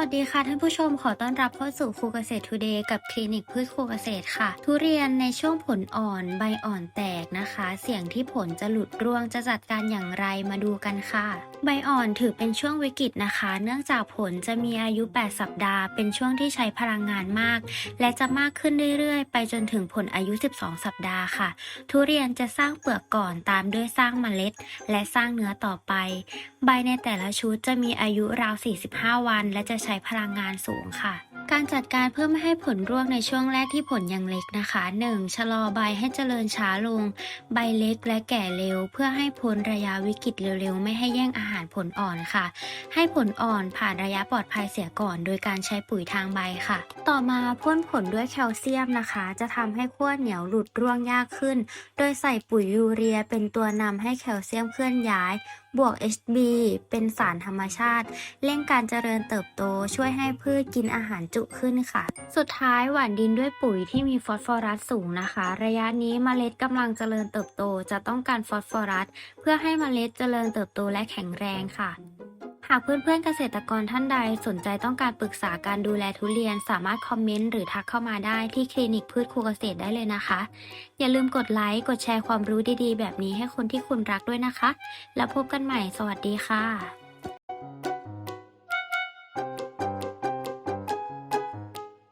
วัสดีค่ะท่านผู้ชมขอต้อนรับเข้าสู่ครูเกษตรทูเดย์กับคลินิกพืชครูเกษตรค่ะ ทุเรียนในช่วงผลอ่อนใบอ่อนแตกนะคะ เสี่ยงที่ผลจะหลุดร่วงจะจัดการอย่างไรมาดูกันค่ะ ใบอ่อนถือเป็นช่วงวิกฤตนะคะ เนื่องจากผลจะมีอายุ 8 สัปดาห์ เป็นช่วงที่ใช้พลังงานมาก และจะมากขึ้นเรื่อยๆ ไปจนถึงผลอายุ 12 สัปดาห์ค่ะ ทุเรียนจะสร้างเปลือกก่อนตามด้วยสร้างเมล็ด และสร้างเนื้อต่อไป ใบในแต่ละชุดจะมีอายุราว 45 วัน และจะใช้พลังงานสูงค่ะ การจัดการเพื่อไม่ให้ผลร่วงในช่วงแรกที่ผลยังเล็กนะคะ 1. ชะลอใบให้เจริญช้าลง ใบเล็กและแก่เร็ว เพื่อให้พ้นระยะวิกฤตเร็วๆ ไม่ให้แย่งอาหารผลอ่อนค่ะ ให้ผลอ่อนผ่านระยะปลอดภัยเสียก่อน โดยการใช้ปุ๋ยทางใบค่ะ ต่อมาพ่นผลด้วยแคลเซียมนะคะ จะทำให้ขั้วเหนียวหลุดร่วงยากขึ้น โดยใส่ปุ๋ยยูเรียเป็นตัวนำให้แคลเซียมเคลื่อนย้ายบวก HB เป็นสารธรรมชาติ เร่งการเจริญเติบโตช่วยให้พืชกินอาหารจุขึ้นค่ะ สุดท้ายหว่านดินด้วยปุ๋ยที่มีฟอสฟอรัสสูงนะคะ ระยะนี้เมล็ดกำลังเจริญเติบโตจะต้องการฟอสฟอรัส เพื่อให้เมล็ดเจริญเติบโตและแข็งแรงค่ะ หากเพื่อนๆเกษตรกรท่านใดสนใจต้องการปรึกษาการดูแลทุเรียน สามารถคอมเมนต์หรือทักเข้ามาได้ที่คลินิกพืชครูเกษตรได้เลยนะคะ อย่าลืมกดไลค์กดแชร์ความรู้ดีๆ แบบนี้ให้คนที่คุณรักด้วยนะคะ แล้วพบกันใหม่สวัสดีค่ะ